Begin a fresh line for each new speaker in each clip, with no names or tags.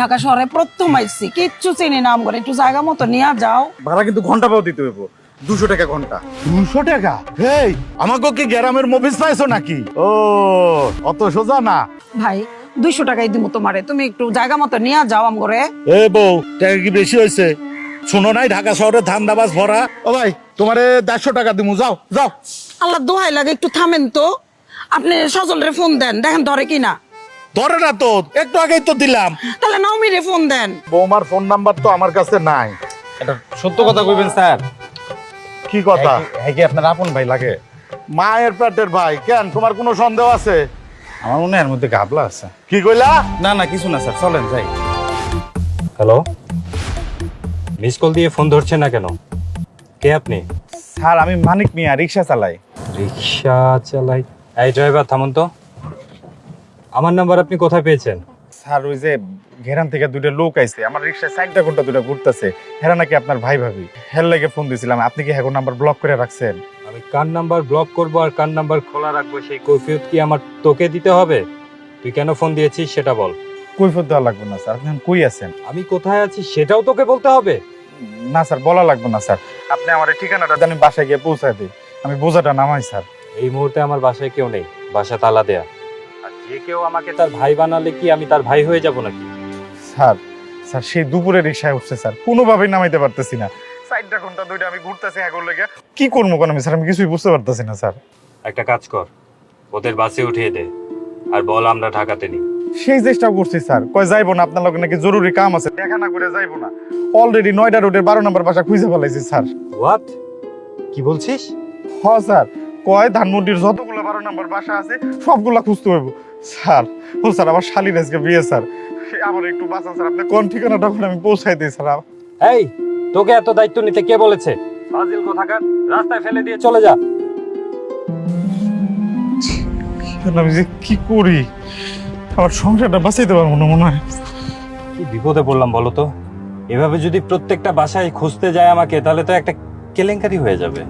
ঢাকা শহরে প্রথম আইসি কিচ্ছু চিনি নাম করে একটু জায়গা মতো নিয়ে যাও।
ভাড়া কিন্তু ঘণ্টা পাও দিতে হইব। দুশো টাকা ঘণ্টা।
দুশো টাকা? হেই আমাকে কি মফিস পাইছো নাকি? ও অত সোজা না।
ভাই দুইশো টাকাই দিব তোমারে। তুমি একটু জায়গা মতো নিয়ে যাও আম করে
এ বউ টাকা কি বেশি হয়েছে শোনো নাই ঢাকা শহরে ধান্দাবাজ ভরা। ও ভাই তোমারে দেড়শো টাকা দিমু যাও যাও।
আল্লাহ দোহাই লাগে একটু থামেন তো। আপনি সজলরে ফোন দেন দেখেন ধরে কিনা।
ধরে না তো একটু আগেই তো দিলাম।
তাহলে নওমিরে ফোন দেন।
বৌমার ফোন নাম্বার তো আমার কাছে নাই।
এটা সত্য কথা কইবেন স্যার।
কি কথা?
হ্যাঁ কি আপনার আপন ভাই লাগে?
মায়ের পেটের ভাই কেন? তোমার কোনো সন্দেহ আছে?
আমার মনে এর মধ্যে গাবলা আছে।
কি কইলা?
না না কিছু না স্যার চলেন যাই।
হ্যালো? মিস কল দিয়ে ফোন ধরছেন না কেন? কে আপনি?
স্যার আমি মানিক মিয়া রিক্সা চালাই।
রিক্সা চালাই এই ড্রাইভার থামুন তো। আমার নাম্বার আপনি কোথায় পেয়েছেন?
স্যার ওই যে ঘেরান থেকে দুইটা লোক আইছে আমার রিক্সায় চারটা ঘণ্টা দুটো ঘুরতেছে। হেরা নাকি আপনার ভাই ভাবি। হের লেগে ফোন দিছিলাম আপনি কি এখন নাম্বার ব্লক করে রাখছেন?
আমি কার নাম্বার ব্লক করব আর কার নাম্বার খোলা রাখব সেই কৈফিয়ত কি আমার তোকে দিতে হবে? তুই কেন ফোন দিয়েছিস সেটা বল।
কৈফত দেওয়া লাগবে না স্যার। আপনি কই আছেন?
আমি কোথায় আছি সেটাও তোকে বলতে হবে।
না স্যার বলা লাগবে না স্যার। আপনি আমার ঠিকানাটা জানি বাসায় গিয়ে পৌঁছায় দিই। আমি বোঝাটা নামাই স্যার।
এই মুহূর্তে আমার বাসায় কেউ নেই বাসা তালা দেয়া। যে কেউ আমাকে তার ভাই বানালে কি আমি তার ভাই হয়ে যাব নাকি?
স্যার স্যার সেই দুপুরে রিক্সায় উঠছে স্যার। কোনোভাবেই নামাইতে পারতেছি না। চারটা ঘণ্টা দুইটা আমি ঘুরতেছি কি করব কোন আমি স্যার? আমি কিছুই বুঝতে পারতেছি না স্যার।
একটা কাজ কর ওদের বাসে উঠিয়ে দে আর বল আমরা ঢাকাতে নিই।
সেই চেষ্টা করছি স্যার। কয় যাইবো না আপনার লগে নাকি জরুরি কাম আছে। দেখা না করে যাইবো না। অলরেডি নয়টা রোডের বারো নম্বর বাসা খুঁজে ফেলাইছি স্যার।
হোয়াট কি বলছিস?
হ স্যার। কয় ধানমন্ডির যতগুলো বারো নম্বর বাসা আছে সবগুলা খুঁজতে হইব। স্যার ও স্যার আমার শালির আজকে বিয়ে স্যার। আমার একটু বাঁচান স্যার আপনি কোন ঠিকানাটা ওখানে আমি পৌঁছাই দিই স্যার।
এই তোকে এত দায়িত্ব নিতে কে বলেছে? ফাজিল কোথাকার? রাস্তায় ফেলে দিয়ে চলে যা।
আমি যে কি করি? আমার সংসারটা বাঁচাইতে পারব না মনে হয়।
কি বিপদে পড়লাম বলো তো? এভাবে যদি প্রত্যেকটা বাসায় খুঁজতে যায় আমাকে তাহলে তো একটা কেলেঙ্কারি হয়ে যাবে।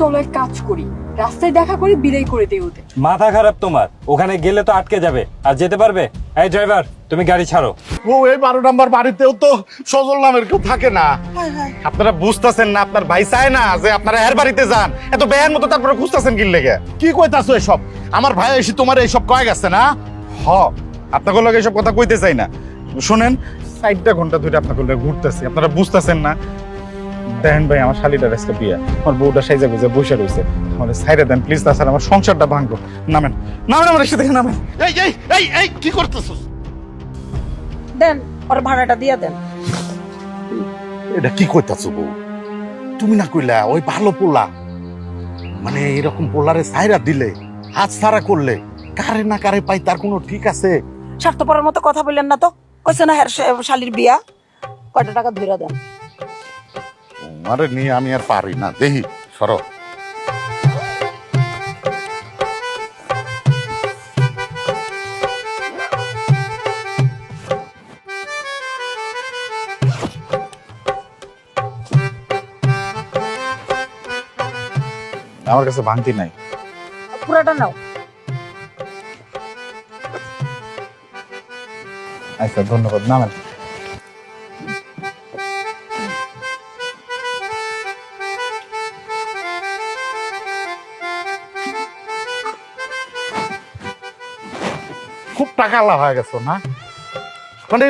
চলো এক কাজ করি। রাস্তায় দেখা করে বিদায় করে দিই ওদের।
মাথা খারাপ তোমার। ওখানে গেলে তো আটকে যাবে। আর যেতে পারবে? এই ড্রাইভার তুমি গাড়ি ছাড়ো।
ও এই বারো নাম্বার বাড়িতেও তো সজল নামের কেউ থাকে না।
আপনারা বুঝতেছেন না আপনার ভাই চায় না যে আপনারা এর বাড়িতে যান। এত বেয়ার মতো তারপরে খুঁজতেছেন কি লেগে?
কি কইতাছো এসব? আমার ভাই এসে তোমার এইসব কয়ে গেছে না?
হ আপনাকে লগে এসব কথা কইতে চাই না। শোনেন চারটা ঘণ্টা ধরে আপনাকে লগে ঘুরতেছি। আপনারা বুঝতেছেন না দেখেন ভাই আমার শালিটার আজকে বিয়ে। আমার বউটা সাইজা গুজে বসে রয়েছে। আমার সাইডে দেন প্লিজ তাছাড়া আমার সংসারটা ভাঙবো। নামেন নামেন আমার নামেন।
এই এই এই এই কি করতেছো
দেন ওর ভাড়াটা দিয়ে দেন।
এটা কি কইতাছো বউ? তুমি না কইলা ওই ভালো পোলা। মানে এরকম পোলারে সাইরা দিলে হাত সারা করলে কারে না কারে পাই তার কোনো ঠিক আছে?
স্বার্থপরের মতো কথা বললেন না তো? কইছে না হ্যার শালির বিয়া? কয়টা টাকা ধরে দেন?
আরে নিয়ে আমি আর পারি না। দেখি সরো।
আমার কাছে ভাঙতি নাই।
পুরাটা নাও।
আচ্ছা ধন্যবাদ।
না টাকা লাভ হয়ে গেছো না? মানে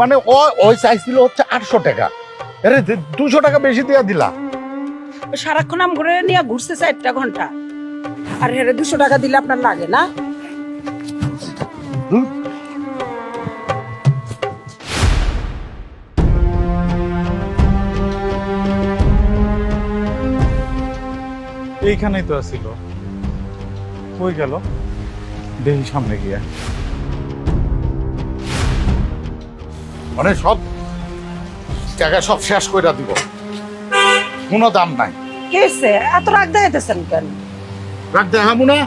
মানে ও ওই চাইছিল হচ্ছে আটশো টাকা। আরে দুশো টাকা বেশি দিয়া দিলা।
সারাক্ষণ আম ঘুরে নিয়ে ঘুরছে চারটা ঘণ্টা। আর হেরে দুশো টাকা দিলে আপনার লাগে না?
এইখানেই তো আছিল। কই গেল? দেখি সামনে গিয়া।
মানে সব টাকা সব শেষ কইরা দিব। কোনো দাম নাই।
কি এত রাগ দেখাইতেছেন কেন?
রাখ দেখাবো না।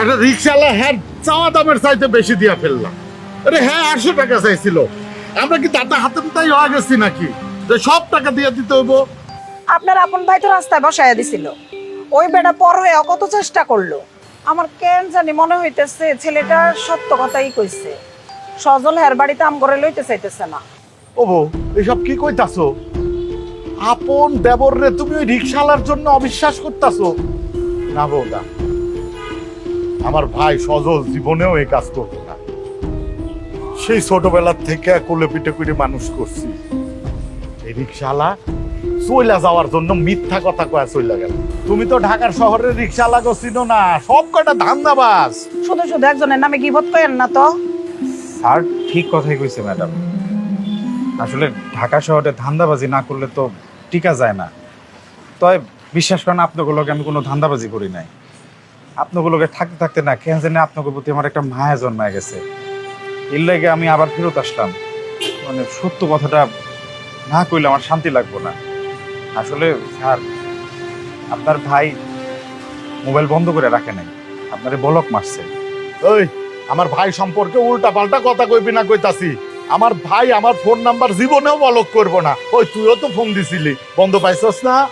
একটা রিক্সাওয়ালা হ্যাঁ চাওয়া দামের চাইতে বেশি দিয়া ফেললাম। আরে হ্যাঁ আটশো টাকা চাইছিল। আমরা কি দাদা হাতে তাই হয়ে গেছি নাকি? যে সব টাকা দিয়ে দিতে হইব।
আপনার আপন ভাই তো রাস্তায় বসাইয়া দিছিল। ওই বেটা পর হয়ে কত চেষ্টা করল। আমার কেন জানি মনে হইতেছে ছেলেটা সত্য কথাই কইছে। সজল হের বাড়িতে আম করে লইতে চাইতেছে না।
ও বউ এসব কি কইতাছো? আপন দেবর রে তুমি ওই রিক্সালার জন্য অবিশ্বাস করতাছো? না বৌদা, আমার ভাই সজল জীবনেও এই কাজ করবে না। সেই ছোটবেলার থেকে কোলে পিঠে করে মানুষ করছি। এই রিক্সালা চইলা যাওয়ার জন্য মিথ্যা কথা কয়া চইলা গেল। তুমি তো ঢাকার শহরের রিক্সা লাগো চিনো না সব কটা ধান্দাবাজ।
শুধু শুধু একজনের নামে কি গিবত করেন না তো?
স্যার ঠিক কথাই কইছে ম্যাডাম। আসলে ঢাকা শহরে ধান্দাবাজি না করলে তো টিকা যায় না। তবে বিশ্বাস করেন আপনাগুলোকে আমি কোনো ধান্দাবাজি করি নাই। আপনাগুলোকে থাকতে থাকতে না কেন জানি আপনাকে প্রতি আমার একটা মায়া জন্মায় গেছে। এর লাগে আমি আবার ফেরত আসলাম। মানে সত্য কথাটা না কইলে আমার শান্তি লাগবো না। আসলে স্যার আপনার ভাই মোবাইল বন্ধ করে রাখে নাই। আপনারে বলক মারছে।
ওই আমার ভাই সম্পর্কে উল্টা পাল্টা কথা কইবি না কইতাছি। আমার ভাই আমার ফোন নাম্বার জীবনেও বলক করব না। ওই তুইও তো ফোন দিছিলি। বন্ধ পাইছস না?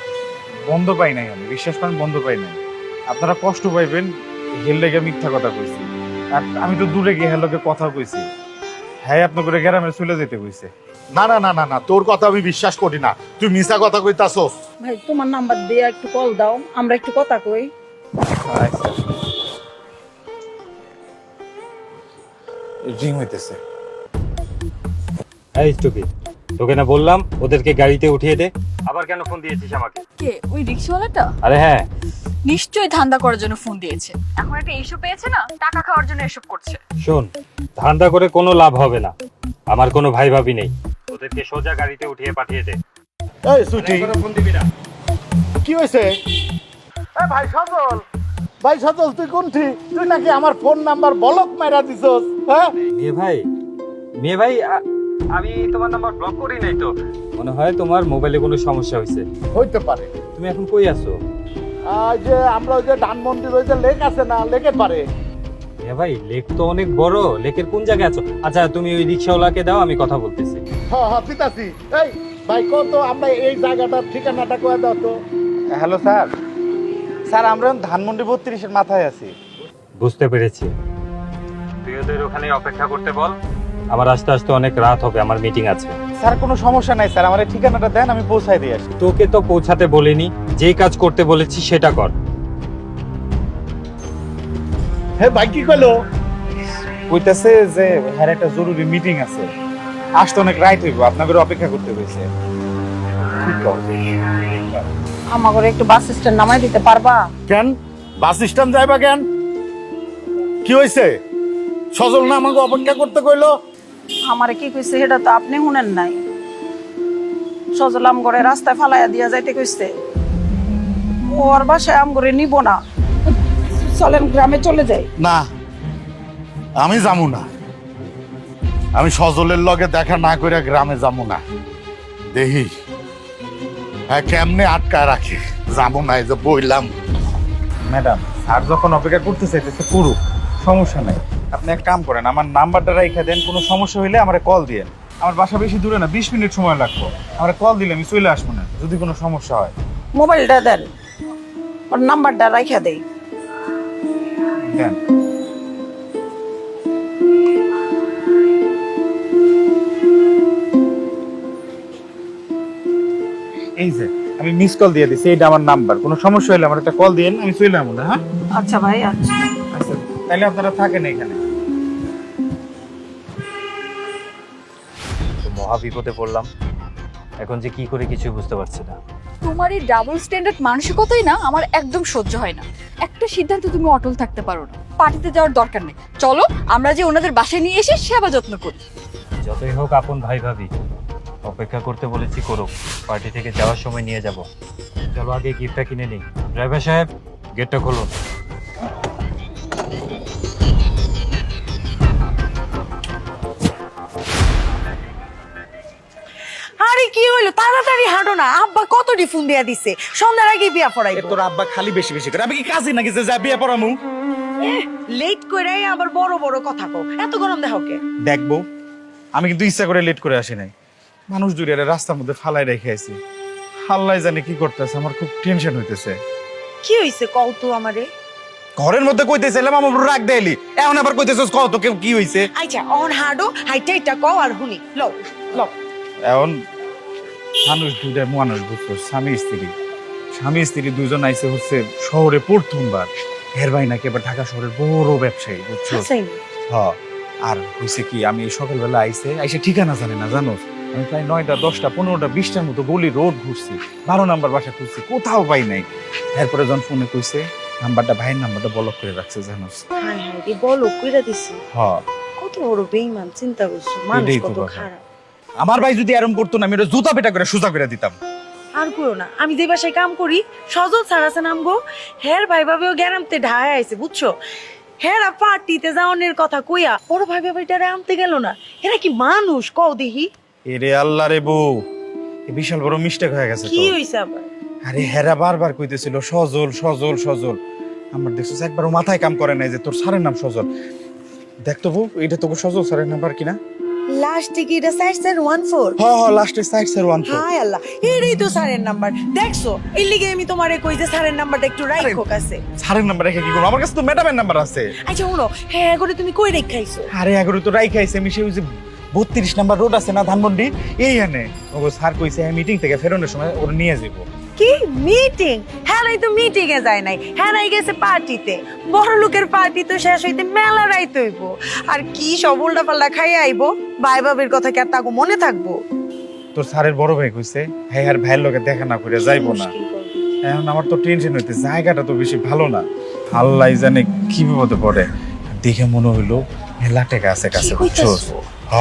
বন্ধ পাই নাই আমি বিশ্বাস করেন বন্ধ পাই নাই। আপনারা কষ্ট পাইবেন হেল লেগে মিথ্যা কথা কইছি। আর আমি তো দূরে গিয়ে হেলোকে কথা কইছি। হ্যাঁ আপনার করে গ্রামে চলে যেতে কইছে
না না না না না তোর কথা আমি বিশ্বাস করি না। তুই মিছা কথা কইতাছস।
ভাই তোমার নাম্বার দিয়ে একটু কল দাও আমরা একটু কথা কই।
আচ্ছা। রিং হইতেছে।
এই টুকি তোকে না বললাম ওদেরকে গাড়িতে উঠিয়ে দে। আবার কেন ফোন দিয়েছিস আমাকে?
কে? ওই রিক্সাওয়ালাটা?
আরে হ্যাঁ।
নিশ্চয়ই ধান্দা করার জন্য ফোন দিয়েছে। এখন একটা ইস্যু পেয়েছে না টাকা খাওয়ার জন্য এসব করছে।
শোন ধান্দা করে কোনো লাভ হবে না। আমার কোনো ভাই ভাবি নেই। ওদেরকে সোজা গাড়িতে উঠিয়ে পাঠিয়ে দে।
এই সুটি
ফোন দিবি না।
কি হয়েছে? এ ভাই সজল। ভাই সজল তুই কোনটি? তুই নাকি আমার ফোন নাম্বার বলক মাইরা দিছস হ্যাঁ?
মেয়ে ভাই মেয়ে ভাই আ- আমি তোমার নাম্বার ব্লক করি নাই তো। মনে হয় তোমার মোবাইলে কোনো সমস্যা হয়েছে।
হইতে পারে।
তুমি এখন কই আছো?
যে আমরা ওই যে ধানমন্ডির ওই যে লেক আছে না লেকের পারে।
মেয়ে ভাই লেক তো অনেক বড়। লেকের কোন জায়গায় আছো? আচ্ছা তুমি ওই রিক্সাওয়ালাকে দাও আমি কথা বলতেছি।
হ্যাঁ হ্যাঁ পিতাসি এই ভাই কত? আমরা এই জায়গাটার ঠিকানাটা কয়ে দাও তো।
Hello sir. স্যার আমরা ধানমন্ডি বত্রিশের মাথায় আছি।
বুঝতে পেরেছি। তুই ওদের ওখানে অপেক্ষা করতে বল। আমার আস্তে আস্তে অনেক রাত হবে আমার মিটিং আছে।
স্যার কোনো সমস্যা নাই স্যার আমার ঠিকানাটা দেন আমি পৌঁছাই দিয়ে আসি।
তোকে তো পৌঁছাতে বলিনি যেই কাজ করতে বলেছি সেটা কর।
হ্যাঁ ভাই কি করল
কইতাছে যে হ্যাঁ একটা জরুরি মিটিং আছে। আসতে অনেক রাইট হইব আপনাদের অপেক্ষা করতে হয়েছে
আমার ঘরে একটু বাস স্ট্যান্ড নামাই দিতে পারবা?
কেন? বাস স্ট্যান্ড যাইবা কেন? কি হয়েছে সজল না আমাকে অপেক্ষা করতে কইলো?
আমারে কি কইছে সেটা তো আপনি শুনেন নাই। সজল আম ঘরে রাস্তায় ফালাইয়া দিয়া যাইতে কইছে। ওর বাসায় আম ঘরে নিব না। চলেন গ্রামে চলে যাই।
না আমি যামু না। আমি সজলের লগে দেখা না করে গ্রামে যামু না। দেহি হ্যাঁ কেমনে আটকায় রাখি? যাব না এই যে বইলাম।
ম্যাডাম আর যখন অপেক্ষা করতে চাইতেছে করুক সমস্যা নাই। আপনি এক কাম করেন আমার নাম্বারটা রেখে দেন কোনো সমস্যা হইলে আমার কল দিয়েন আমার বাসা বেশি দূরে না বিশ মিনিট সময় লাগবে। আমার কল দিলে আমি চলে আসব না যদি কোনো সমস্যা হয়।
মোবাইলটা দেন ওর নাম্বারটা রাইখা দেই।
দেন। এই যে আমি মিস কল দিয়ে দিছি এইটা আমার নাম্বার। কোনো সমস্যা হলে আমার একটা কল দিয়েন আমি চলে যাব না হ্যাঁ?
আচ্ছা ভাই আচ্ছা।
তাহলে আপনারা থাকেন এখানে।
মহা বিপদে পড়লাম। এখন যে কি করে কিছু বুঝতে পারছি না।
তোমার এই ডাবল স্ট্যান্ডার্ড মানসিকতাই না আমার একদম সহ্য হয় না। একটা সিদ্ধান্ত তুমি অটল থাকতে পারো না। পার্টিতে যাওয়ার দরকার নেই। চলো আমরা যে ওনাদের বাসায় নিয়ে এসে সেবা যত্ন করি।
যতই হোক আপন ভাই ভাবি অপেক্ষা করতে বলেছি করুক। পার্টি থেকে যাওয়ার সময় নিয়ে যাব। চলো আগে গিফটটা কিনে নিই। ড্রাইভার সাহেব গেটটা খুলুন।
আরে কি হইল? তাড়াতাড়ি হাঁটো না। আব্বা কতটি ফোন দিয়া দিছে? সন্ধ্যার আগে বিয়া পড়াইবো।
তোর আব্বা খালি বেশি বেশি করে। আমি কি কাজে নাকি যে যা বিয়ে পড়ামু?
লেট করে আবার বড় বড় কথা কো এত গরম দেখো কে?
দেখব আমি কিন্তু ইচ্ছা করে লেট করে আসি নাই। মানুষ দূরে রাস্তার মধ্যে ফালাই রেখে আছি হাল্লাই জানে কি করতেছে আমার খুব টেনশন হইতেছে।
কি হইছে কও তো আমারে?
ঘরের মধ্যে কইতেছিলাম আমার উপর রাগ দেয়লি। এখন আবার কইতেছস কত কেউ কি হইছে?
আচ্ছা অন হাডো হাইটা এটা কও আর হুনি লও লও।
এখন মানুষ দুইটা মানুষ বুঝছ স্বামী স্ত্রী। স্বামী স্ত্রী দুজন আইসে হচ্ছে শহরে প্রথমবার। হের ভাই নাকি এবার ঢাকা শহরের বড় ব্যবসায়ী বুঝছ?
হাসাইন
হ আর হইছে কি আমি এই সকালবেলা আইসে আইসে ঠিকানা জানি না জানো? আমি প্রায় নয়টা দশটা পনেরোটা বিশটার মতো গলি রোড ঘুরছি। বারো নাম্বার বাসা খুঁজছি কোথাও পাই নাই। এরপরে যখন ফোনে কইছে নাম্বারটা ভাইয়ের নাম্বারটা ব্লক করে রাখছে জানোস
হাই হাই রে বলো কইরা দিছি?
হ।
কত বড় বেঈমান চিন্তা করছ? মানুষ কত খারাপ।
আমার ভাই যদি এরম করতো না আমি ওটা জুতা পেটা করে সোজা করে দিতাম।
আর করো না আমি যে বাসায় কাম করি সজল স্যার আছে নাম গো হের ভাই ভাবেও গ্যারামতে ঢায় আইছে বুঝছ? হেরা পার্টিতে যাওয়ানের কথা কইয়া বড় ভাই ভাবিটারে আনতে গেল না। এরা কি মানুষ? কও দেখি।
এরে আল্লাহ রে বউ এ বিশাল বড় মিস্টেক হয়ে গেছে
কি হইছে আবার?
আরে হেরা বারবার কইতেছিল সজল সজল সজল। আমার দেখছিস একবারও মাথায় কাম করে নাই যে তোর স্যারের নাম সজল। দেখতো বউ এটা তোকে সজল স্যারের নাম্বার কিনা?
লাস্ট কি এটা সাইড স্যার ওয়ান ফোর
হ হ লাস্টে সাইড স্যার ওয়ান ফোর
হাই আল্লাহ এটাই তো স্যারের নাম্বার। দেখছ এর লিগে আমি তোমারে কই যে স্যারের নাম্বারটা একটু রাখো কাছে
স্যারের নাম্বার রেখে কি করব? আমার কাছে তো ম্যাডামের নাম্বার আছে।
আচ্ছা শুনো হ্যাঁ করে তুমি কই রেখাইছো
আরে এগারো তো রাইখে আইছে আমি সেই যে বত্রিশ নাম্বার রোড আছে না ধানমন্ডি এই এনে ওগো স্যার কইছে মিটিং থেকে ফেরোনোর সময় ওরা নিয়ে যাব
কি? মিটিং হ্যাঁ নাই তো মিটিং এ যায় নাই। হ্যাঁ নাই গেছে পার্টিতে বড় লোকের পার্টি তো শেষ হইতে মেলা রাইতে হইব। আর কি সব উল্টা পাল্টা খাই আইবো? ভাই বাবির কথা কি আর তাকে মনে থাকব?
তোর স্যারের বড় ভাই কইছে হ্যাঁ আর ভাইয়ের লোকে দেখা না করে যাইবো না। এখন আমার তো টেনশন হইতে জায়গাটা তো বেশি ভালো না। আল্লাহ জানে কি বিপদে পড়ে। দেখে মনে হইল মেলা টাকা আছে কাছে
কি
বুঝছোস
কইতাছো?
হ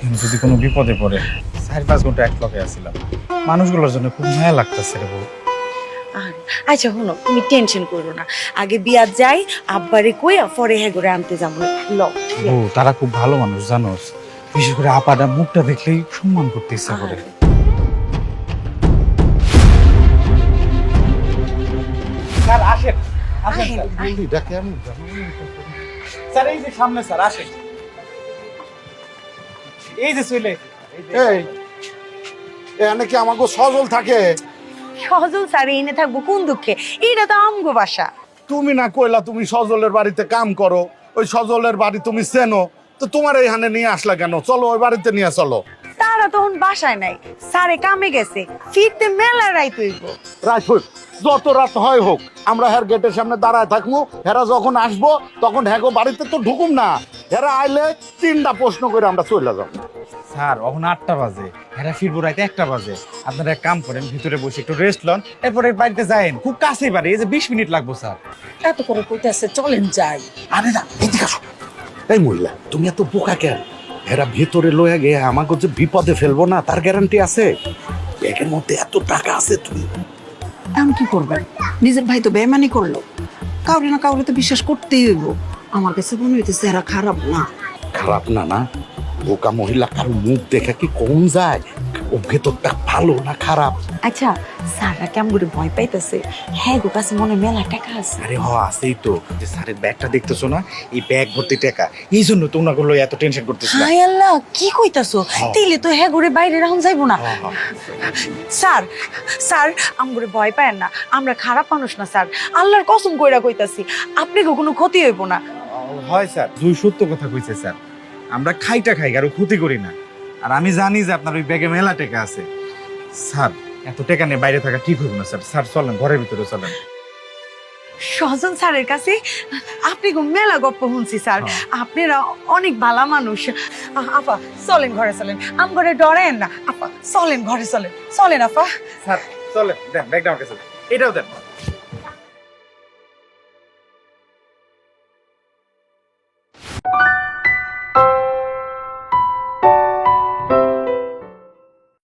এখন যদি কোনো বিপদে পড়ে চার পাঁচ ঘণ্টা এক লগে আসছিলাম মানুষগুলোর জন্য খুব মায়া লাগতেছে রে বউ।
আচ্ছা শুনো তুমি টেনশন করো না। আগে বিয়া যাই আব্বারে কইয়া পরে হ্যাঁ করে আনতে যাব। ল
ও তারা খুব ভালো মানুষ জানোস বিশেষ করে আপাটা মুখটা দেখলেই সম্মান করতে ইচ্ছা করে। স্যার আসেন। আসেন স্যার।
ডাকে আমি।
স্যার এই যে সামনে স্যার আসেন। এই যে চলে।
এই এখানে কি আমাকে সজল থাকে?
সজল স্যারে এনে থাকব কোন দুঃখে? এটা তো আমগো বাসা।
তুমি না কইলা তুমি সজলের বাড়িতে কাম করো ওই সজলের বাড়ি তুমি চেনো তো তোমার এইখানে নিয়ে আসলা কেন? চলো ওই বাড়িতে নিয়ে চলো।
তারা তখন বাসায় নাই। স্যারে কামে গেছে। ফিরতে মেলা রাইত হইব।
রাত হোক যত রাত হয় হোক আমরা হের গেটের সামনে দাঁড়ায় থাকব হেরা যখন আসব তখন হ্যাগো বাড়িতে তো ঢুকুম না। হেরা আইলে তিনটা প্রশ্ন করে আমরা চলে যাব।
স্যার এখন আটটা বাজে। এরা ফিরবো রাইতে একটা বাজে। আপনারা এক কাম করেন ভিতরে বসে একটু রেস্ট লন এরপরে বাড়িতে যাইন। খুব কাছেই বাড়ি এই যে বিশ মিনিট লাগবো স্যার।
এত করে কইতেছে চলেন যাই।
আরে না এদিকে আসো। এই মহিলা তুমি এত বোকা কেন? এরা ভেতরে লয়ে গিয়ে আমাকে যে বিপদে ফেলব না তার গ্যারান্টি আছে? ব্যাগের মধ্যে এত টাকা আছে তুমি?
এখন কি করবেন? নিজের ভাই তো বেমানি করল। কাউরে না কাউরে তো বিশ্বাস করতেই হইব। আমার কাছে মনে হইতেছে এরা খারাপ না।
খারাপ না না? বোকা মহিলা কারও মুখ দেখা কি কম যায়? ও ভেতরটা ভালো না খারাপ?
আচ্ছা স্যাররা কেমন করে ভয় পাইতেছে? হ্যাঁ গো কাছে মনে মেলা টাকা আছে।
আরে হ আছেই তো। যে স্যারের ব্যাগটা দেখতেছো না? এই ব্যাগ ভর্তি টাকা। এই জন্য তোমরা গুলো এত টেনশন করতেছ না।
আল্লাহ কি কইতাছো? তেলে তো হ্যাঁ ঘুরে বাইরে রাখুন যাইবো না। স্যার স্যার আমগরে ভয় পায় না। আমরা খারাপ মানুষ না স্যার। আল্লাহর কসম কইরা কইতাছি আপনি কোনো ক্ষতি হইব না।
হয় স্যার। দুই সত্য কথা কইছে স্যার। আমরা খাইটা খাই আর ক্ষতি করি না। আর আমি জানি যে আপনার ওই ব্যাগে মেলা টাকা আছে। স্যার এত টাকা নিয়ে বাইরে থাকা ঠিক হইব না স্যার। স্যার চলেন ঘরের ভিতরে চলেন।
সজন স্যারের কাছে আপনি গো মেলা গপ্প শুনছি স্যার। আপনারা অনেক ভালো মানুষ। আপা চলেন ঘরে চলেন। আম ঘরে ডরেন না। আপা চলেন ঘরে চলেন। চলেন আপা।
স্যার চলেন দেন ব্যাগটা আমার কাছে এটাও দেন।